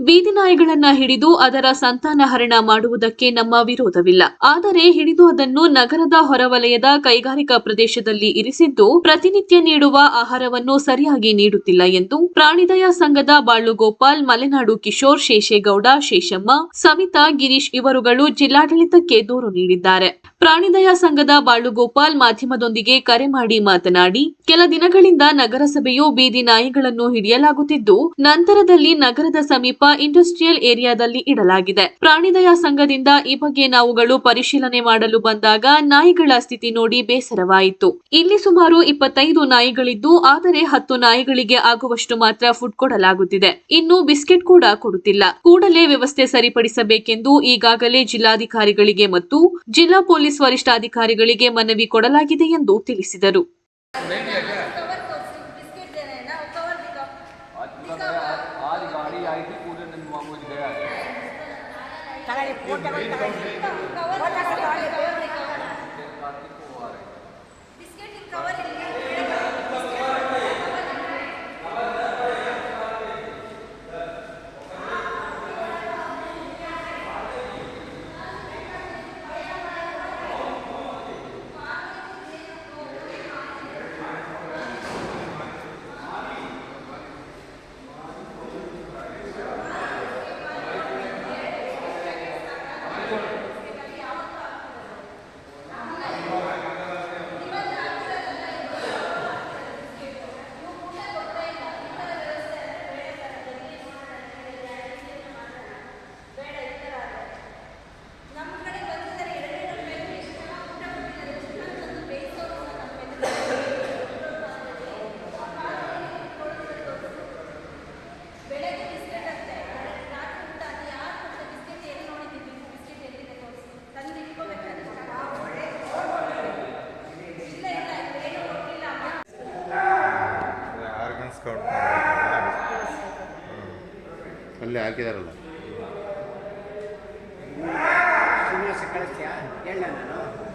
ಬೀದಿ ನಾಯಿಗಳನ್ನ ಹಿಡಿದು ಅದರ ಸಂತಾನಹರಣ ಮಾಡುವುದಕ್ಕೆ ನಮ್ಮ ವಿರೋಧವಿಲ್ಲ. ಆದರೆ ಹಿಡಿದು ಅದನ್ನು ನಗರದ ಹೊರವಲಯದ ಕೈಗಾರಿಕಾ ಪ್ರದೇಶದಲ್ಲಿ ಇರಿಸಿದ್ದು ಪ್ರತಿನಿತ್ಯ ನೀಡುವ ಆಹಾರವನ್ನು ಸರಿಯಾಗಿ ನೀಡುತ್ತಿಲ್ಲ ಎಂದು ಪ್ರಾಣಿದಯ ಸಂಘದ ಬಾಳುಗೋಪಾಲ್, ಮಲೆನಾಡು ಕಿಶೋರ್, ಶೇಷೇಗೌಡ, ಶೇಷಮ್ಮ, ಸವಿತಾ, ಗಿರೀಶ್ ಇವರುಗಳು ಜಿಲ್ಲಾಡಳಿತಕ್ಕೆ ದೂರು ನೀಡಿದ್ದಾರೆ. ಪ್ರಾಣಿದಯ ಸಂಘದ ಬಾಳುಗೋಪಾಲ್ ಮಾಧ್ಯಮದೊಂದಿಗೆ ಕರೆ ಮಾಡಿ ಮಾತನಾಡಿ, ಕೆಲ ದಿನಗಳಿಂದ ನಗರಸಭೆಯು ಬೀದಿ ನಾಯಿಗಳನ್ನು ಹಿಡಿಯಲಾಗುತ್ತಿದ್ದು, ನಂತರದಲ್ಲಿ ನಗರದ ಸಮೀಪ ಇಂಡಸ್ಟ್ರಿಯಲ್ ಏರಿಯಾದಲ್ಲಿ ಇಡಲಾಗಿದೆ. ಪ್ರಾಣಿದಯಾ ಸಂಘದಿಂದ ಈ ಬಗ್ಗೆ ನಾವುಗಳು ಪರಿಶೀಲನೆ ಮಾಡಲು ಬಂದಾಗ ನಾಯಿಗಳ ಸ್ಥಿತಿ ನೋಡಿ ಬೇಸರವಾಯಿತು. ಇಲ್ಲಿ ಸುಮಾರು ಇಪ್ಪತ್ತೈದು ನಾಯಿಗಳಿದ್ದು, ಆದರೆ ಹತ್ತು ನಾಯಿಗಳಿಗೆ ಆಗುವಷ್ಟು ಮಾತ್ರ ಫುಡ್ ಕೊಡಲಾಗುತ್ತಿದೆ. ಇನ್ನು ಬಿಸ್ಕೆಟ್ ಕೂಡ ಕೊಡುತ್ತಿಲ್ಲ. ಕೂಡಲೇ ವ್ಯವಸ್ಥೆ ಸರಿಪಡಿಸಬೇಕೆಂದು ಈಗಾಗಲೇ ಜಿಲ್ಲಾಧಿಕಾರಿಗಳಿಗೆ ಮತ್ತು ಜಿಲ್ಲಾ ಪೊಲೀಸ್ ಪೊಲೀಸ್ ವರಿಷ್ಠಾಧಿಕಾರಿಗಳಿಗೆ ಮನವಿ ಕೊಡಲಾಗಿದೆ ಎಂದು ತಿಳಿಸಿದರು. ಬಿಸ್ಕೆಟ್ ಕವರ್ ಇಲ್ಲ ಅಲ್ಲಿ ಹಾಕಿದಾರಲ್ಲ. ಕಳಿಸ್ತೀಯಾ ಹೇಳ ನಾನು.